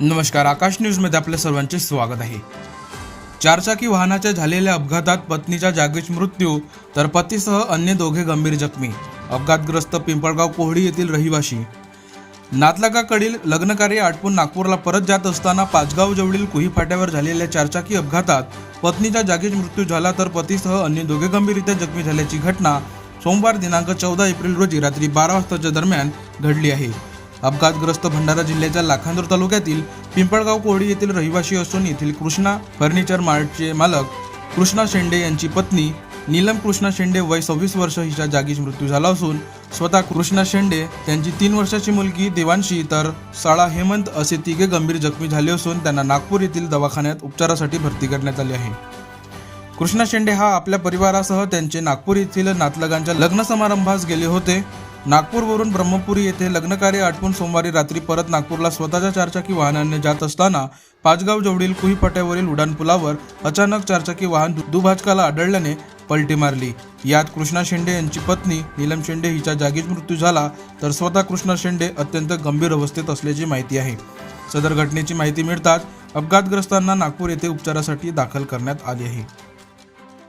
नमस्कार आकाश न्यूजमध्ये आपल्या सर्वांचे स्वागत आहे. चारचाकी वाहनाच्या झालेल्या अपघातात पत्नीच्या जागीच मृत्यू तर पतीसह अन्य दोघे गंभीर जखमी. अपघातग्रस्त पिंपळगाव कोहडी येथील रहिवाशी. नातलगाकडील लग्नकार्य आटपून नागपूरला परत जात असताना पाचगाव जवळील कुही फाट्यावर झालेल्या चारचाकी अपघातात पत्नीचा जागीच मृत्यू झाला तर पतीसह अन्य दोघे गंभीररित्या जखमी झाल्याची घटना सोमवार दिनांक चौदा एप्रिल रोजी रात्री बारा वाजताच्या दरम्यान घडली आहे. अपघातग्रस्त भंडारा जिल्ह्याच्या लाखांदूर तालुक्यातील पिंपळगाव कोळी येथील रहिवासी असून येथील कृष्णा फर्निचर मार्टचे मालक कृष्णा शेंडे यांची पत्नी नीलम कृष्णा शेंडे वय सव्वीस वर्ष हिच्या जागीच मृत्यू झाला असून स्वतः कृष्णा शेंडे त्यांची तीन वर्षाची मुलगी देवांशी तर साळा हेमंत असे तिघे गंभीर जखमी झाले असून त्यांना नागपूर येथील दवाखान्यात उपचारासाठी भरती करण्यात आली आहे. कृष्णा शेंडे हा आपल्या परिवारासह त्यांचे नागपूर येथील नातलगांच्या लग्न समारंभास गेले होते. नागपूरवरून ब्रह्मपुरी येथे लग्नकार्य आटपून सोमवारी रात्री परत नागपूरला स्वतःच्या चारचाकी वाहनाने जात असताना पाचगाव जवळील कुहीफाट्यावरील उड्डाणपुलावर अचानक चारचाकी वाहन दुभाजकाला आढळल्याने पलटी मारली. यात कृष्णा शेंडे यांची पत्नी नीलम शेंडे हिचा जागीच मृत्यू झाला तर स्वतः कृष्णा शेंडे अत्यंत गंभीर अवस्थेत असल्याची माहिती आहे. सदर घटनेची माहिती मिळताच अपघातग्रस्तांना नागपूर येथे उपचारासाठी दाखल करण्यात आले आहे.